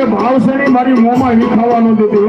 જે ભાવ છે ને મારી મોંમાં ઈ ખાવાનું દેતી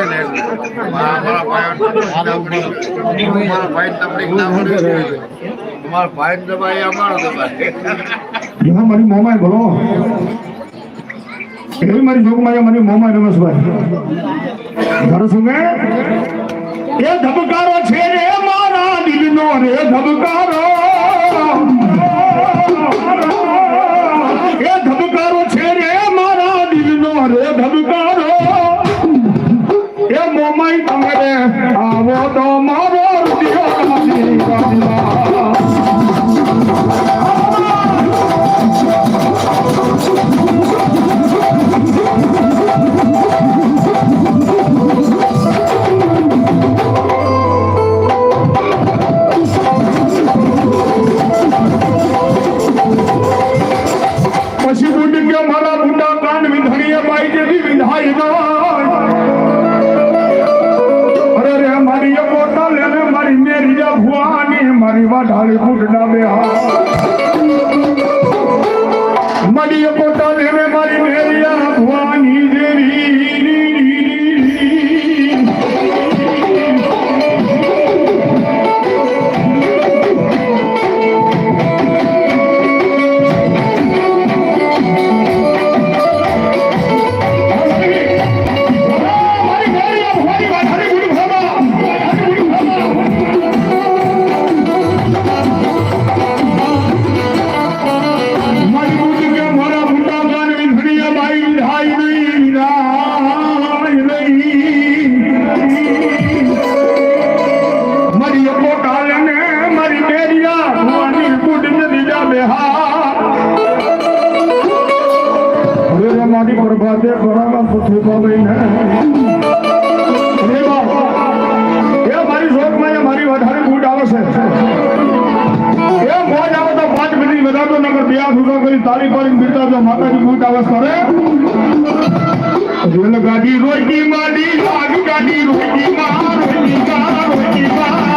નડે ને મારા ભાઈ તકલીફ ના પડે અમારા ભાઈ દબાઈ અમારો દબાઈ મારી મોમાય બોલો. એવી મારી જોગમાં મારી મોમાય રમેશભાઈ ઘર એ ધબકારો છે રે મારા દિલનો રે ધબકારો. આવો તો મારો गुरनामे हा मणियप પ્રભાતે બરાબર પૃથ્વી બાપ એ મારી શોખમાં એ મારી વધારે કુડ આવશે એ મોજ આવે તો પાંચ મિનિટ વધારતો નગર બે ઊભા કરી તારી પાડીને બિરતા જો માતાજી કુડ આવે કરે રેલ ગાડી રોકી માડી આગ ગાડી રોકી માં રોકી માં રોકી માં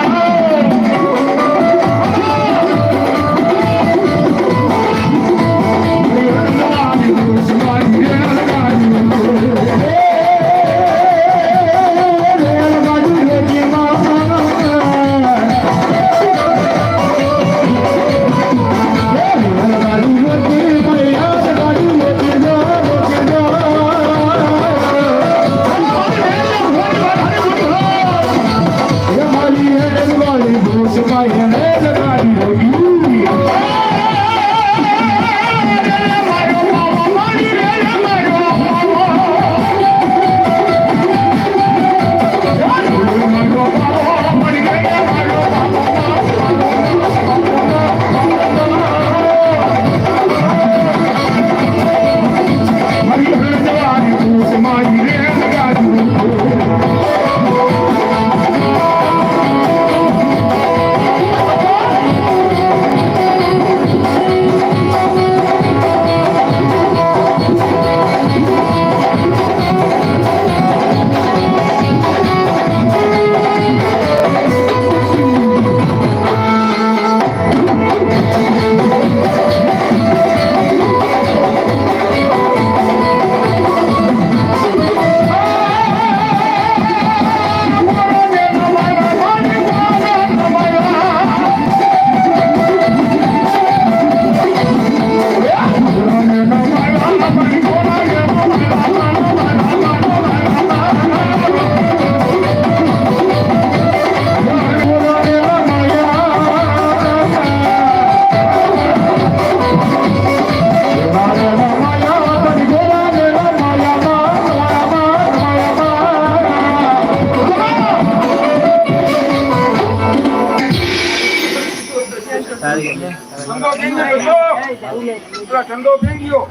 પેલા ઠંડો પી ગયો.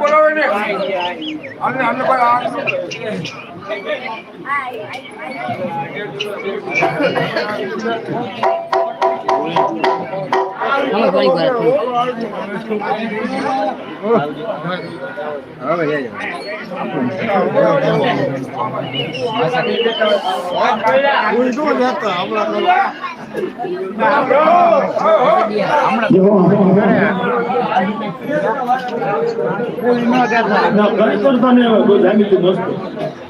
બોલાવે ને. આને આને ભાઈ આ તને બોલાયો બોલે કે નવ વાગે